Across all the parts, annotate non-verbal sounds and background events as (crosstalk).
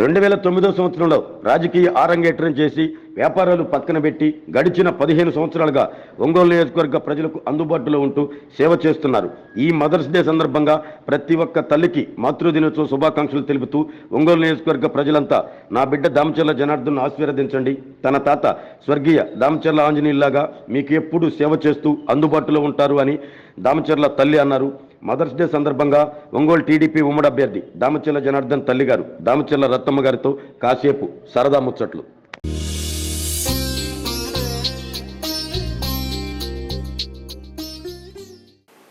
రెండు వేల తొమ్మిదో సంవత్సరంలో రాజకీయ ఆరంగేట్రం చేసి వ్యాపారాలు పక్కన పెట్టి గడిచిన పదిహేను సంవత్సరాలుగా ఒంగోలు నియోజకవర్గ ప్రజలకు అందుబాటులో ఉంటూ సేవ చేస్తున్నారు. ఈ మదర్స్ డే సందర్భంగా ప్రతి ఒక్క తల్లికి మాతృదినోత్సవ శుభాకాంక్షలు తెలుపుతూ ఒంగోలు నియోజకవర్గ ప్రజలంతా నా బిడ్డ దామచర్ల జనార్దన్ ఆశీర్వదించండి. తన తాత స్వర్గీయ దామచర్ల ఆంజనేయులాగా మీకు ఎప్పుడు సేవ చేస్తూ అందుబాటులో ఉంటారు అని దామచర్ల తల్లి అన్నారు. మదర్స్ డే సందర్భంగా ఒంగోలు టీడీపీ ఉమ్మడి అభ్యర్థి దామచర్ల జనార్దన్ తల్లి గారు దామచర్ల రత్తమ్మ గారితో కాసేపు సరదా ముచ్చట్లు.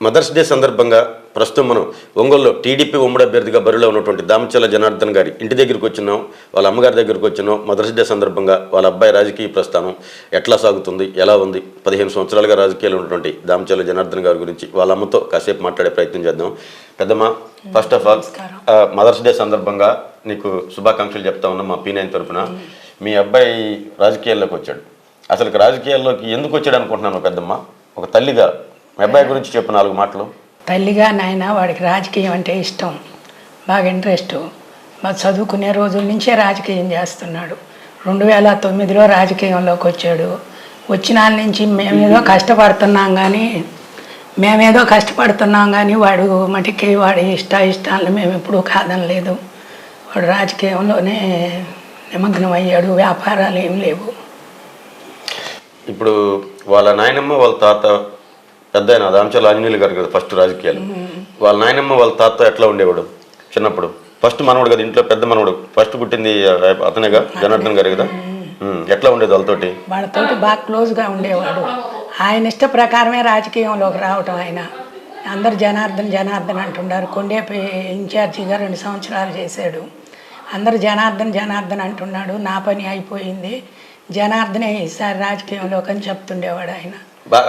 మదర్స్ డే సందర్భంగా ప్రస్తుతం మనం ఒంగోలులో టీడీపీ ఉమ్మడి అభ్యర్థిగా బరిలో ఉన్నటువంటి దామచర్ల జనార్దన్ గారి ఇంటి దగ్గరికి వచ్చినాం వాళ్ళ అమ్మగారి దగ్గరికి వచ్చినాం. మదర్స్ డే సందర్భంగా వాళ్ళ అబ్బాయి రాజకీయ ప్రస్థానం ఎట్లా సాగుతుంది ఎలా ఉంది? పదిహేను సంవత్సరాలుగా రాజకీయాలు ఉన్నటువంటి దామచర్ల జనార్దన్ గారి గురించి వాళ్ళ అమ్మతో కాసేపు మాట్లాడే ప్రయత్నం చేద్దాం. పెద్దమ్మ first of all mother's day సందర్భంగా నీకు శుభాకాంక్షలు చెప్తా ఉన్నాం మా పీ నైన్ తరఫున. మీ అబ్బాయి రాజకీయాల్లోకి వచ్చాడు. అసలు రాజకీయాల్లోకి ఎందుకు వచ్చాడు అనుకుంటున్నాను పెద్దమ్మ? ఒక తల్లిగా మీ అబ్బాయి గురించి చెప్పు నాలుగు మాటలు. తల్లిగా నాయన వాడికి రాజకీయం అంటే ఇష్టం. బాగా ఇంట్రెస్ట్ మా చదువుకునే రోజుల నుంచే రాజకీయం చేస్తున్నాడు. రెండు వేల తొమ్మిదిలో రాజకీయంలోకి వచ్చాడు. వచ్చిన నుంచి మేమేదో కష్టపడుతున్నాం కానీ మేమేదో కష్టపడుతున్నాం కానీ వాడు మటుకి వాడి ఇష్ట ఇష్టాలను మేము ఎప్పుడూ కాదనలేదు. వాడు రాజకీయంలోనే నిమగ్నం అయ్యాడు వ్యాపారాలు ఏం లేవు. ఇప్పుడు వాళ్ళ నాయనమ్మ వాళ్ళ తాత పెద్ద ఆయన దామచల ఆంజనేయులు గారు కదా ఫస్ట్ రాజకీయాలు. వాళ్ళ నాయనమ్మ వాళ్ళ తాత ఎట్లా ఉండేవాడు చిన్నప్పుడు? ఫస్ట్ మనవడు కదా ఇంట్లో పెద్ద మనవడు. ఫస్ట్ పుట్టింది అతనేగా జనార్దన్ గారు కదా? ఎట్లా ఉండేది వాళ్ళతోటి? వాళ్ళతోటి బాగా క్లోజ్గా ఉండేవాడు. ఆయన ఇష్ట ప్రకారమే రాజకీయంలోకి రావటం ఆయన. అందరు జనార్దన్ జనార్దన్ అంటున్నారు కొండేపి ఇన్ఛార్జిగా రెండు సంవత్సరాలు చేశాడు. అందరు జనార్దన్ జనార్దన్ అంటున్నాడు. నా పని అయిపోయింది. జనార్దనే ఈసారి రాజకీయంలోకి అని చెప్తుండేవాడు ఆయన.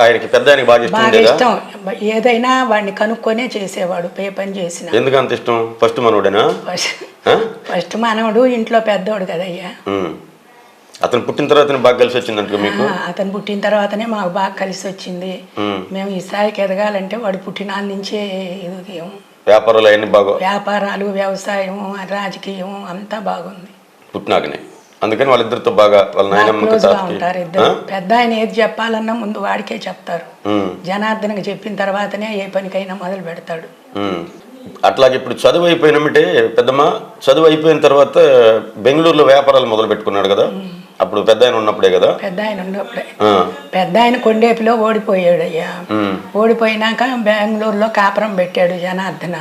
ఆయనకి పెద్ద ఆయనకి బాగా ఇష్టం బాగా ఉండేదా ఇష్టం. ఏదైనా వాడిని కనుక్కొనే చేసేవాడు పే పని చేసిన. ఎందుకు అంత ఇష్టం? ఫస్ట్ మనవడేనా ఫస్ట్ ఆ? ఫస్ట్ మనవడు ఇంట్లో పెద్దోడు కదయ్యా. ఉమ్. అతను పుట్టిన తర్వాత బాగా కలిసి వచ్చిందంట మీకు? ఆ, అతను పుట్టిన తర్వాతనే మాకు బాగా కలిసి వచ్చింది. ఉమ్. మేము ఈ స్థాయికి ఎదగాలంటే వాడు పుట్టినాళ్ళ నుంచే ఎదిగాం వ్యాపారాలు అవన్నీ బాగా వ్యాపారాలు వ్యవసాయం రాజకీయం అంతా బాగుంది. పుట్టినాకనే. అందుకని వాళ్ళిద్దరితో బాగా వాళ్ళ నాయనమ్మకి ఉంటారు ఇద్దరు. పెద్ద ఆయన ఏది చెప్పాలన్నా ముందు వాడికే చెప్తారు. ఉమ్. జనార్దన్కి చెప్పిన తర్వాతనే ఏ పనికైనా మొదలు పెడతాడు. అట్లాగే ఇప్పుడు చదువు అయిపోయినమంటే పెద్దమ్మ చదువు అయిపోయిన తర్వాత బెంగళూరులో వ్యాపారాలు మొదలు పెట్టుకున్నాడు కదా అప్పుడు పెద్ద ఆయన ఉన్నప్పుడే కదా? పెద్ద ఆయన ఉన్నప్పుడే. పెద్ద ఆయన కొండేపిలో ఓడిపోయాడు అయ్యా. ఓడిపోయినాక బెంగళూరులో కాపురం పెట్టాడు జనార్దన.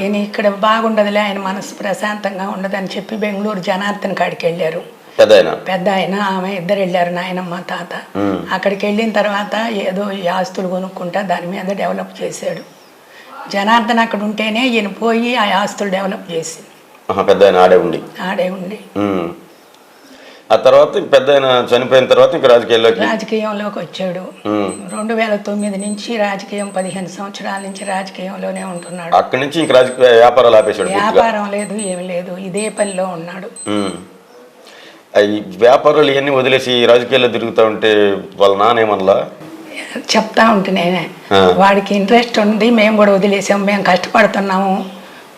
ఈయన ఇక్కడ బాగుండదులే ఆయన మనసు ప్రశాంతంగా ఉండదని చెప్పి బెంగళూరు జనార్దన్ కాడికి వెళ్ళారు పెద్ద ఆయన ఆమె ఇద్దరు వెళ్ళారు నాయనమ్మ తాత. అక్కడికి వెళ్ళిన తర్వాత ఏదో ఈ ఆస్తులు కొనుక్కుంటా దాని మీద డెవలప్ చేశాడు. జనార్దన్ అక్కడ ఉంటేనే ఈయన పోయి ఆ ఆస్తులు డెవలప్ చేసి ఆహా, పెద్ద ఆడే ఉండి. ఆడే ఉండి. ఆ తర్వాత పెద్ద ఆయన చనిపోయిన తర్వాత ఇంకా రాజకీయాల్లోకి రాజకీయంలోకి వచ్చాడు. రెండు వేల తొమ్మిది నుంచి రాజకీయం పదిహేను సంవత్సరాల నుంచి రాజకీయంలోనే ఉంటున్నాడు. అక్కడి నుంచి ఇంక రాజకీయ వ్యాపారాలు ఆపేశాడు వ్యాపారం లేదు ఏమి లేదు. ఇదే పనిలో ఉన్నాడు. ఈ వ్యాపారాలు ఇవన్నీ వదిలేసి రాజకీయాల్లో తిరుగుతూ ఉంటే వాళ్ళ నానేమనలా చెప్తా ఉంటే నేనే. వాడికి ఇంట్రెస్ట్ ఉంది మేము కూడా వదిలేసాం మేము కష్టపడుతున్నాము.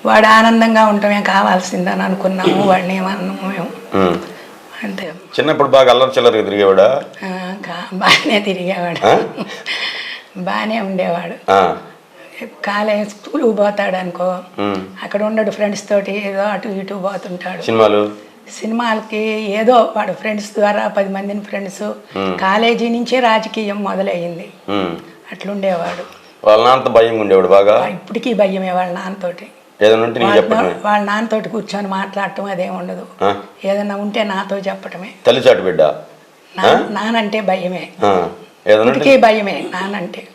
వాడు ఆనందంగా ఉండటమే కావాల్సిందని అనుకున్నాము వాడిని ఏమన్నాము మేము. అంతే. చిన్నప్పుడు బాగా అల్లరి చిల్లరగా తిరిగేవాడా? బాగానే తిరిగేవాడు? బాగానే ఉండేవాడు. కాలేజ్ స్కూల్కి పోతాడు అనుకో. అక్కడ ఉండడు ఫ్రెండ్స్ తోటి ఏదో అటు ఇటు పోతుంటాడు. సినిమాలు? సినిమాలకి ఏదో వాడు ఫ్రెండ్స్ ద్వారా పది మందిని ఫ్రెండ్స్ కాలేజీ నుంచే రాజకీయం మొదలయ్యింది. అట్లుండేవాడు. వాళ్ళ నాన్నతో భయంగా ఉండేవాడు బాగా? ఇప్పటికీ భయమే వాళ్ళ నాన్నతోటి. ఏదైనా ఉంటే నీకు చెప్పటమే. వాళ్ళ నాన్నతోటి కూర్చొని మాట్లాడటం అదేం ఉండదు. ఆ? ఏదన్నా ఉంటే నాతో చెప్పటమే. తల్లిచాటు బిడ్డ. నానంటే భయమే. ఏదైనా భయమే నానంటే.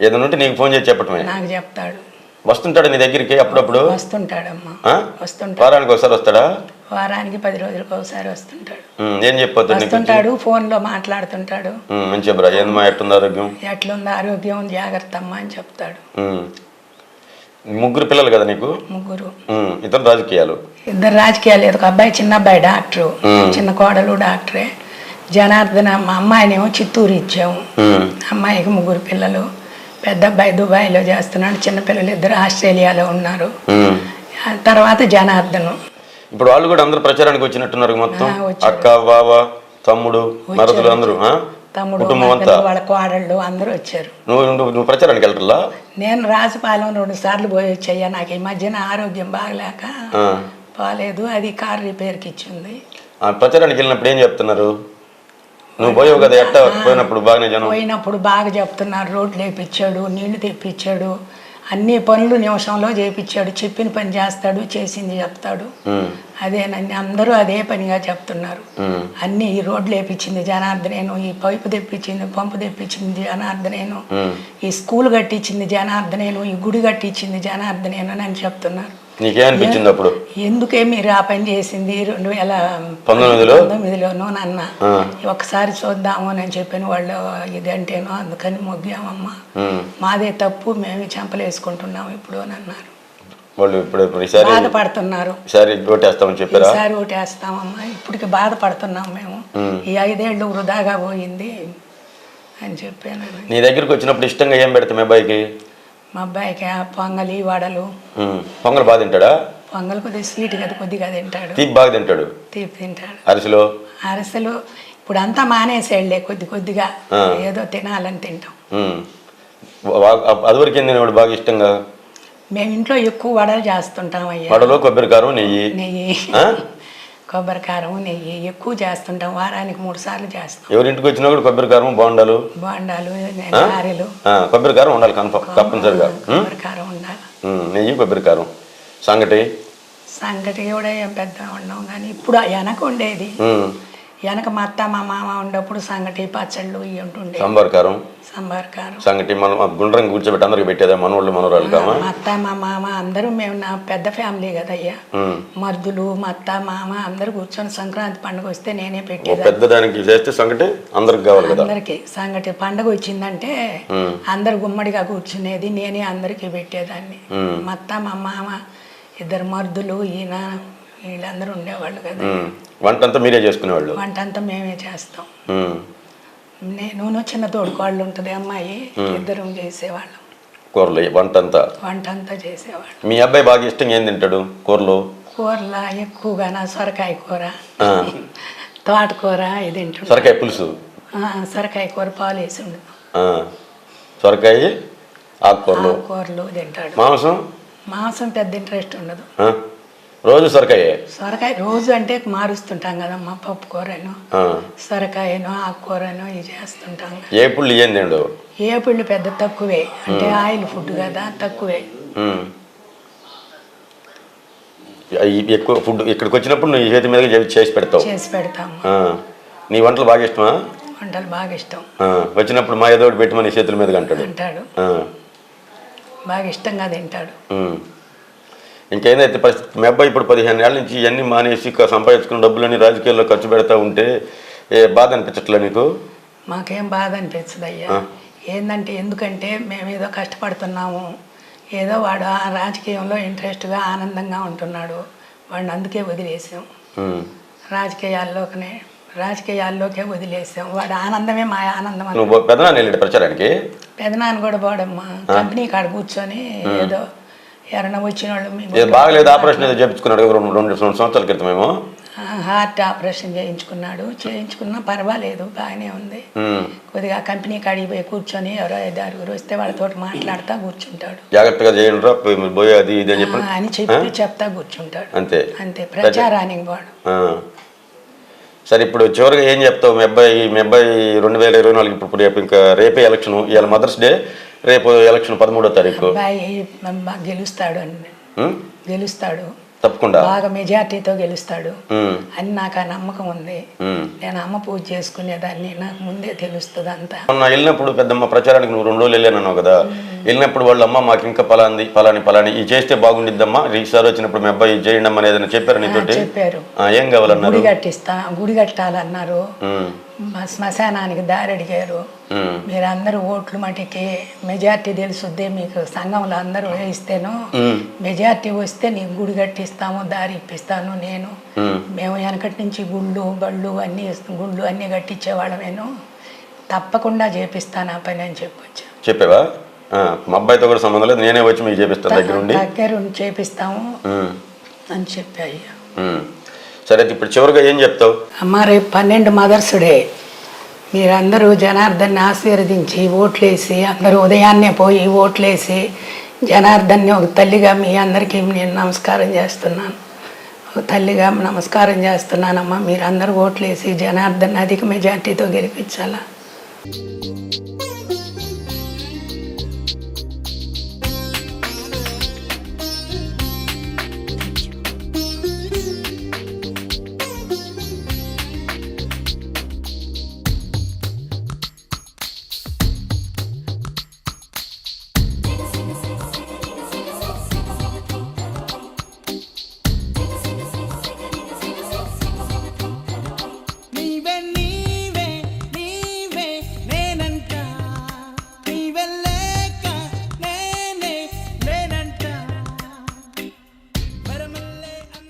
ఏదైనా ఉంటే నీకు ఫోన్ చేసి చెప్పటమే. నాకు చెప్తాడు. వస్తుంటాడు నీ దగ్గరికి అప్పుడప్పుడు? వస్తుంటాడమ్మా? వస్తుంటాడు. వారానికి ఒకసారి వస్తాడా? వారానికి పది రోజులకు ఒకసారి వస్తుంటాడు. ఏం చెప్పొద్దు వస్తుంటాడు ఫోన్లో మాట్లాడుతుంటాడు. బ్రా ఏందమ్మా ఎట్టుంది ఆరోగ్యం? ఎట్లుంది ఆరోగ్యం? జాగ్రత్త అమ్మా అని చెప్తాడు. ముగ్గురు పిల్లలు కదా నీకు? ముగ్గురు. ఇతను రాజకీయాలు. ఇద్దరు రాజకీయాలు. ఒక అబ్బాయి చిన్న అబ్బాయి డాక్టరు చిన్న కోడలు డాక్టరే. జనార్దన మా అమ్మాయినేమో చిత్తూరు ఇచ్చాము. అమ్మాయికి ముగ్గురు పిల్లలు. పెద్ద అబ్బాయి దుబాయ్లో చేస్తున్నాడు. చిన్న పిల్లలు ఇద్దరు ఆస్ట్రేలియాలో ఉన్నారు. తర్వాత జనార్దను. ఇప్పుడు వాళ్ళు కూడా అందరు ప్రచారానికి వచ్చినట్టున్నారు మొత్తం. అక్క బావ తమ్ముడు మరదులు అందరూ? తమ్ముడు వాళ్ళ కోడళ్ళు అందరూ వచ్చారు. నువ్వు నువ్వు ప్రచారానికి వెళ్తారా నేను రాజపాలెం రెండు సార్లు పోయి వచ్చాయ్యా నాకు ఈ మధ్యన ఆరోగ్యం బాగలేక. పోలేదు. అది కార్ రిపేర్కి ఇచ్చింది. ఆ, ప్రచారానికి వెళ్ళినప్పుడు ఏం చెప్తున్నారు? నువ్వు పోయావు కదా ఎట్ట పోయినప్పుడు బాగానే జనం? పోయినప్పుడు బాగా చెప్తున్నారు. రోడ్లు వేపించాడు నీళ్ళు తెప్పించాడు. అన్ని పనులు నిమిషంలో చేపించాడు చెప్పిన పని చేస్తాడు చేసింది చెప్తాడు. అదేనండి అందరూ అదే పనిగా చెప్తున్నారు. అన్ని ఈ రోడ్లు వేపించింది జనార్దనేను ఈ పైపు తెప్పించింది పంపు తెప్పించింది జనార్దనేను. ఈ స్కూల్ కట్టించింది జనార్దనేను ఈ గుడి కట్టించింది జనార్దనేను అని చెప్తున్నారు. నీకేమనిపించింది అప్పుడు? ఎందుకే మీరు ఆ పని చేసింది? రెండు వేల పంతొమ్మిదిలో? పంతొమ్మిదిలోనూ నన్న. ఒకసారి చూద్దాము అని చెప్పిన. వాళ్ళు ఇదంటేనో అందుకని మొగ్గామమ్మా. మాదే తప్పు మేము చెంపలేసుకుంటున్నాం ఇప్పుడు అని అన్నారు. వాళ్ళు ఇప్పుడు ఈసారి బాధపడుతున్నారు. ఈసారి ఓటేస్తామని చెప్పారా? ఈసారి ఓటేస్తామమ్మా. ఇప్పటికి బాధపడుతున్నాం మేము. ఈ ఐదేళ్ళు వృధాగా పోయింది అని చెప్పాను. నీ దగ్గరికి వచ్చినప్పుడు ఇష్టంగా ఏం పెడతాం మీ అబ్బాయికి? మా అబ్బాయికి ఆ పొంగలి వడలు. పొంగల్ బాగా తింటాడా? పొంగల్ కొద్దిగా స్వీట్ కదా కొద్దిగా తింటాడు. తీపి బాగా తింటాడు? తీపి తింటాడు. అరిసెలో? అరసలు ఇప్పుడు అంతా మానేసేళ్ళే కొద్ది కొద్దిగా. ఏదో తినాలని తింటాం. అదివరకు ఏం తినేవాడు బాగా ఇష్టంగా? మేము ఇంట్లో ఎక్కువ వడలు చేస్తుంటాం అయ్యా. వడలో కొబ్బరి కారం నెయ్యి. నెయ్యి (laughs) ఆ? కొబ్బరి కారం నెయ్యి ఎక్కువ చేస్తుంటాం. వారానికి మూడు సార్లు చేస్తాం. ఎవరింటికి వచ్చినా కూడా కొబ్బరి కారం బాగుండాలు బోండాలు ఆ? గారెలు. ఆ, కొబ్బరి కారం ఉండాలి కన్ఫర్మ్ తప్పనిసరిగా. ఉమ్? కొబ్బరి కారం ఉండాలి. నెయ్యి కొబ్బరి కారం. సంగటి? సంగటి కూడా ఏం పెద్ద ఉండవు కానీ ఇప్పుడు వెనక ఉండేది. వెనక మా అత్త మా మామ ఉండప్పుడు సంగటి పచ్చళ్ళు ఇవి ఉంటుండే సాంబార్ కారం? సాంబార్ కారం సంగటి మనం ఆ గుండ్రంగా కూర్చోబెట్టి అందరికి పెట్టేదా మనవాళ్ళు మనవరాలు కామా మా అత్త మా మామ అందరూ మేము నా పెద్ద ఫ్యామిలీ కదయ్యా. మర్దులు మా అత్త మామ అందరూ కూర్చొని సంక్రాంతి పండుగ వస్తే నేనే ఓ పెట్టేదాన్ని పెద్ద దానికి చేస్తే సంగటి అందరికి కావాలి కదా అందరికి సంగటి పండుగ వచ్చిందంటే. అందరు గుమ్మడిగా కూర్చునేది నేనే అందరికి పెట్టేదాన్ని. మా అత్త మా మామ ఇద్దరు మర్దులు ఈయన వీళ్ళందరూ ఉండేవాళ్ళు కదా. వంట అంతా మీరే చేసుకునేవాళ్ళు వంట అంతా మేమే చేస్తాం. నేను చిన్న తోడుకోళ్ళు ఉంటుంది అమ్మాయి ఇద్దరం చేసేవాళ్ళం. కూరలు వంట అంతా వంట అంతా చేసేవాళ్ళం. మీ అబ్బాయి బాగా ఇష్టంగా ఏం తింటాడు? కూరలు? కూరల ఎక్కువగా నా సొరకాయ కూర తోటకూర ఇది తింటుండే. సొరకాయ పులుసు? సొరకాయ కూర పాలు వేసి ఉండదు సొరకాయ ఆకుకూరలు? కూరలు తింటాడు. మాంసం? మాంసం పెద్ద ఇంట్రెస్ట్ ఉండదు. రోజు సొరకాయ? సొరకాయ రోజు అంటే మారుస్తుంటాం కదమ్మా పప్పు కూరను సొరకాయను ఆకుకూరను ఇవి చేస్తుంటాం. ఏ పుళ్ళు తిండు? ఏ పుళ్ళు పెద్ద తక్కువే అంటే ఆయిల్ ఫుడ్ కదా తక్కువే. ఎక్కువ ఫుడ్ ఇక్కడికి వచ్చినప్పుడు నువ్వు చేతి మీదకి చేసి- పెడతావు. చేసి పెడతాము. ఆ, నీ వంటలు బాగా ఇష్టమా? వంటలు బాగా ఇష్టం. వచ్చినప్పుడు మా ఏదో ఒకటి పెట్టమని చేతుల మీదకి అంటాడు. అంటాడు. బాగా ఇష్టంగా తింటాడు. ఉమ్. ఇంకేదైతే పరిస్థితి మీ అబ్బాయి ఇప్పుడు పదిహేను ఏళ్ళ నుంచి ఇవన్నీ మానేసి సంపాదించుకున్న డబ్బులన్నీ రాజకీయాల్లో ఖర్చు పెడతా ఉంటే ఏ బాధ అనిపించట్లే నీకు? మాకేం బాధ అనిపించదు అయ్యా. ఏంటంటే ఎందుకంటే మేము ఏదో కష్టపడుతున్నాము. ఏదో వాడు ఆ రాజకీయంలో ఇంట్రెస్ట్గా ఆనందంగా ఉంటున్నాడు. వాడిని అందుకే వదిలేసాం. రాజకీయాల్లోకనే రాజకీయాల్లోకే వదిలేసాం. వాడు ఆనందమే మా ఆనందం పెదనాన్న ప్రచారానికి? పెదనాన్న కూడా పోడమ్మా. కంపెనీ కాడ కూర్చొని ఏదో ఎవరైనా వచ్చిన వాళ్ళు బాగలేదు. ఆపరేషన్ ఏదో చేయించుకున్నాడు రెండు రెండు సంవత్సరాల క్రితమేమో ఆ, హార్ట్ ఆపరేషన్ చేయించుకున్నాడు. చేయించుకున్నా పర్వాలేదు బాగానే ఉంది. కొద్దిగా కంపెనీ కాడికి పోయి కూర్చొని ఎవరో ఐదు ఆరుగురు వస్తే వాళ్ళతో మాట్లాడుతూ కూర్చుంటాడు. జాగ్రత్తగా చేయండి ఇది అని చెప్పి చెప్తా కూర్చుంటాడు. అంతే. అంతే. ప్రచారానికి ఆ. సరే ఇప్పుడు చివరిగా ఏం చెప్తావు? మీ అబ్బాయి మీ అబ్బాయి రెండు వేల ఇరవై నాలుగు ఇప్పుడు రేపు ఇంకా రేపే ఎలక్షన్. ఇవాళ మదర్స్ డే. రేపు ఎలక్షన్ పదమూడో తారీఖు. గెలుస్తాడు అని? గెలుస్తాడు. తప్పకుండా. బాగా మెజార్టీతో గెలుస్తాడు. అని నాకు ఆ నమ్మకం ఉంది. నేను అమ్మ పూజ చేసుకునేదాన్ని. నాకు ముందే తెలుస్తుంది అంతా వెళ్ళినప్పుడు పెద్దమ్మ ప్రచారానికి నువ్వు రెండు రోజులు వెళ్ళానన్నావు కదా. వెళ్ళినప్పుడు వాళ్ళు అమ్మ మాకు ఇంకా పలాంది పలాని పలాని ఇది చేస్తే బాగుండిద్దమ్మా. ఈసారి వచ్చినప్పుడు మీ అబ్బాయి చేయండి అమ్మా అని ఏదైనా చెప్పారు నీతోటి? చెప్పారు. ఏం కావాలన్నారు? గుడి కట్టిస్తా గుడి కట్టాలన్నారు. మా శ్మశానానికి దారి అడిగారు ఉమ్. మీరు అందరూ ఓట్లు మటుకి మెజార్టీ తెలుసుద్దే మీకు సంఘంలో అందరూ వేయిస్తేను. మెజార్టీ వస్తే నీకు గుడి కట్టిస్తాము దారి ఇప్పిస్తాను నేను. మేము వెనకటి నుంచి గుళ్ళు బళ్ళు అన్నీ గుళ్ళు అన్నీ కట్టించేవాళ్ళమేను తప్పకుండా చేపిస్తాను ఆ పని అని చెప్పొచ్చు చెప్పావా మా అబ్బాయితో కూడా సంబంధం లేదు నేనే వచ్చి మీకు చేపిస్తాను దగ్గర చేపిస్తాము. అని చెప్పి అయ్యా ఉమ్. సరే ఇప్పుడు చివరిగా ఏం చెప్తావు? అమ్మ రేపు పన్నెండు మదర్స్ డే మీరందరూ జనార్దన్ని ఆశీర్వదించి ఓట్లేసి అందరూ ఉదయాన్నే పోయి ఓట్లేసి జనార్దన్ని ఒక తల్లిగా మీ అందరికీ నేను నమస్కారం చేస్తున్నాను. ఒక తల్లిగా నమస్కారం చేస్తున్నానమ్మా. మీరందరూ ఓట్లేసి జనార్దన్ అధిక మెజార్టీతో గెలిపించాలా?